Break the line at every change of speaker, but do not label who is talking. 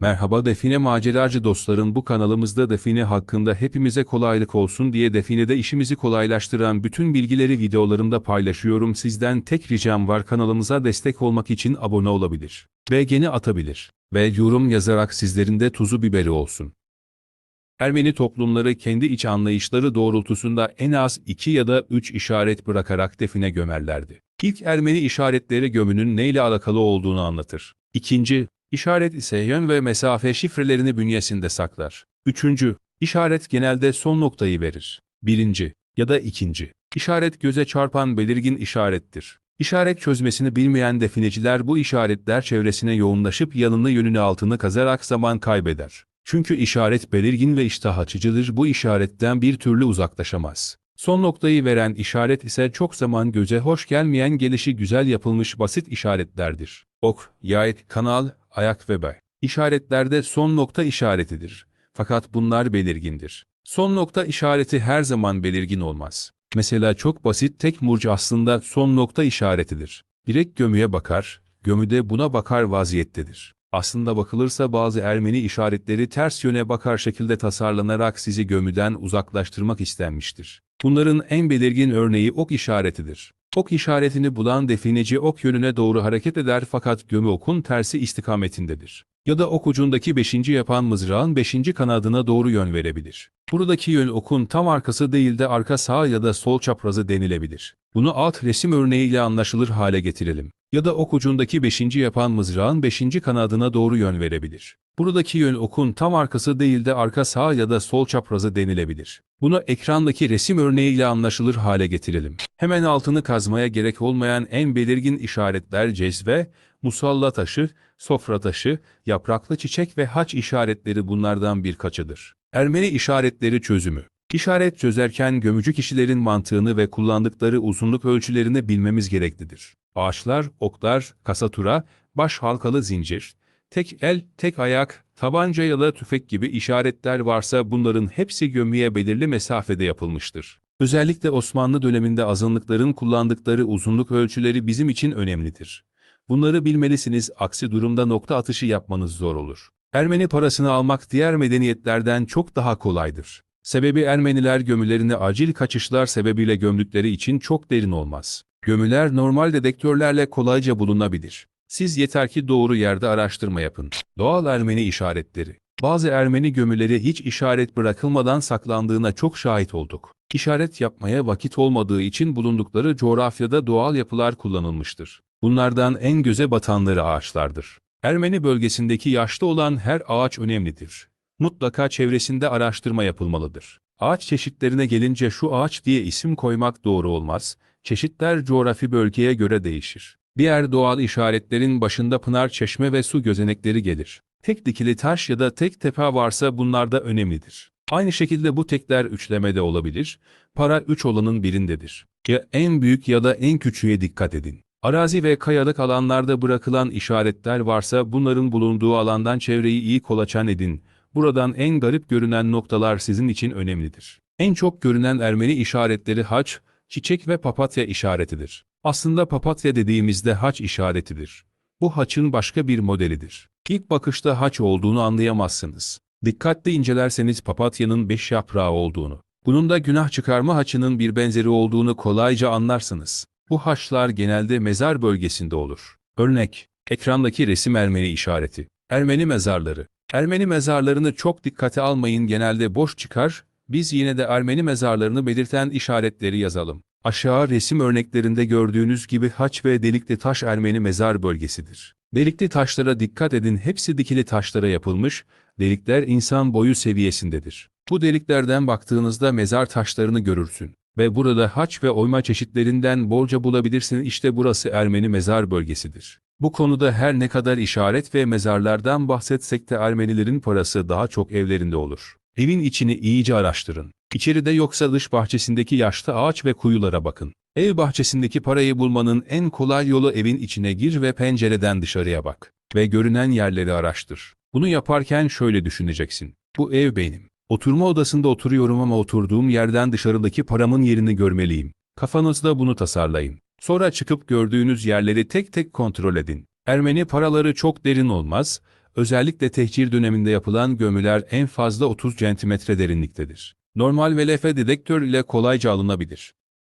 Merhaba Define maceracı dostlarım bu kanalımızda Define hakkında hepimize kolaylık olsun diye Define'de işimizi kolaylaştıran bütün bilgileri videolarımda paylaşıyorum. Sizden tek ricam var kanalımıza destek olmak için abone olabilir. Beğeni atabilir. Ve yorum yazarak sizlerin de tuzu biberi olsun. Ermeni toplumları kendi iç anlayışları doğrultusunda en az iki ya da üç işaret bırakarak define gömerlerdi. İlk Ermeni işaretleri gömünün neyle alakalı olduğunu anlatır. İkinci, işaret ise yön ve mesafe şifrelerini bünyesinde saklar. Üçüncü, işaret genelde son noktayı verir. Birinci ya da ikinci. İşaret göze çarpan belirgin işarettir. İşaret çözmesini bilmeyen defineciler bu işaretler çevresine yoğunlaşıp yanını yönünü altını kazarak zaman kaybeder. Çünkü işaret belirgin ve iştah açıcıdır bu işaretten bir türlü uzaklaşamaz. Son noktayı veren işaret ise çok zaman göze hoş gelmeyen gelişi güzel yapılmış basit işaretlerdir. Ok, yay, kanal, ayak ve bay. İşaretlerde son nokta işaretidir. Fakat bunlar belirgindir. Son nokta işareti her zaman belirgin olmaz. Mesela çok basit tek murç aslında son nokta işaretidir. Direkt gömüye bakar, gömü de buna bakar vaziyettedir. Aslında bakılırsa bazı Ermeni işaretleri ters yöne bakar şekilde tasarlanarak sizi gömüden uzaklaştırmak istenmiştir. Bunların en belirgin örneği ok işaretidir. Ok işaretini bulan defineci ok yönüne doğru hareket eder fakat gömü okun tersi istikametindedir. Ya da ok ucundaki beşinci yapan mızrağın beşinci kanadına doğru yön verebilir. Buradaki yön okun tam arkası değil de arka sağ ya da sol çaprazı denilebilir. Bunu alt resim örneğiyle anlaşılır hale getirelim. Ya da ok ucundaki beşinci yapan mızrağın beşinci kanadına doğru yön verebilir. Buradaki yön okun tam arkası değil de arka sağ ya da sol çaprazı denilebilir. Bunu ekrandaki resim örneğiyle anlaşılır hale getirelim. Hemen altını kazmaya gerek olmayan en belirgin işaretler cezve, musalla taşı, sofra taşı, yapraklı çiçek ve haç işaretleri bunlardan birkaçıdır. Ermeni işaretleri çözümü İşaret çözerken gömücü kişilerin mantığını ve kullandıkları uzunluk ölçülerini bilmemiz gereklidir. Ağaçlar, oklar, kasatura, baş halkalı zincir, tek el, tek ayak, tabanca ya da tüfek gibi işaretler varsa bunların hepsi gömüye belirli mesafede yapılmıştır. Özellikle Osmanlı döneminde azınlıkların kullandıkları uzunluk ölçüleri bizim için önemlidir. Bunları bilmelisiniz aksi durumda nokta atışı yapmanız zor olur. Ermeni parasını almak diğer medeniyetlerden çok daha kolaydır. Sebebi Ermeniler gömülerini acil kaçışlar sebebiyle gömdükleri için çok derin olmaz. Gömüler normal dedektörlerle kolayca bulunabilir. Siz yeter ki doğru yerde araştırma yapın. Doğal Ermeni işaretleri. Bazı Ermeni gömüleri hiç işaret bırakılmadan saklandığına çok şahit olduk. İşaret yapmaya vakit olmadığı için bulundukları coğrafyada doğal yapılar kullanılmıştır. Bunlardan en göze batanları ağaçlardır. Ermeni bölgesindeki yaşlı olan her ağaç önemlidir. Mutlaka çevresinde araştırma yapılmalıdır. Ağaç çeşitlerine gelince şu ağaç diye isim koymak doğru olmaz. Çeşitler coğrafi bölgeye göre değişir. Diğer doğal işaretlerin başında pınar, çeşme ve su gözenekleri gelir. Tek dikili taş ya da tek tepe varsa bunlar da önemlidir. Aynı şekilde bu tekler üçlemede olabilir. Para üç olanın birindedir. Ya en büyük ya da en küçüğe dikkat edin. Arazi ve kayalık alanlarda bırakılan işaretler varsa bunların bulunduğu alandan çevreyi iyi kolaçan edin. Buradan en garip görünen noktalar sizin için önemlidir. En çok görünen Ermeni işaretleri haç, çiçek ve papatya işaretidir. Aslında papatya dediğimizde haç işaretidir. Bu haçın başka bir modelidir. İlk bakışta haç olduğunu anlayamazsınız. Dikkatli incelerseniz papatyanın beş yaprağı olduğunu, bunun da günah çıkarma haçının bir benzeri olduğunu kolayca anlarsınız. Bu haçlar genelde mezar bölgesinde olur. Örnek, ekrandaki resim Ermeni işareti. Ermeni mezarları. Ermeni mezarlarını çok dikkate almayın genelde boş çıkar, biz yine de Ermeni mezarlarını belirten işaretleri yazalım. Aşağı resim örneklerinde gördüğünüz gibi haç ve delikli taş Ermeni mezar bölgesidir. Delikli taşlara dikkat edin hepsi dikili taşlara yapılmış, delikler insan boyu seviyesindedir. Bu deliklerden baktığınızda mezar taşlarını görürsün. Ve burada haç ve oyma çeşitlerinden bolca bulabilirsin işte burası Ermeni mezar bölgesidir. Bu konuda her ne kadar işaret ve mezarlardan bahsetsek de Ermenilerin parası daha çok evlerinde olur. Evin içini iyice araştırın. İçeride yoksa dış bahçesindeki yaşlı ağaç ve kuyulara bakın. Ev bahçesindeki parayı bulmanın en kolay yolu evin içine gir ve pencereden dışarıya bak. Ve görünen yerleri araştır. Bunu yaparken şöyle düşüneceksin. Bu ev benim. Oturma odasında oturuyorum ama oturduğum yerden dışarıdaki paramın yerini görmeliyim. Kafanızda bunu tasarlayın. Sonra çıkıp gördüğünüz yerleri tek tek kontrol edin. Ermeni paraları çok derin olmaz, Özellikle tehcir döneminde yapılan gömüler en fazla 30 cm derinliktedir. Normal VLF dedektör ile kolayca alınabilir.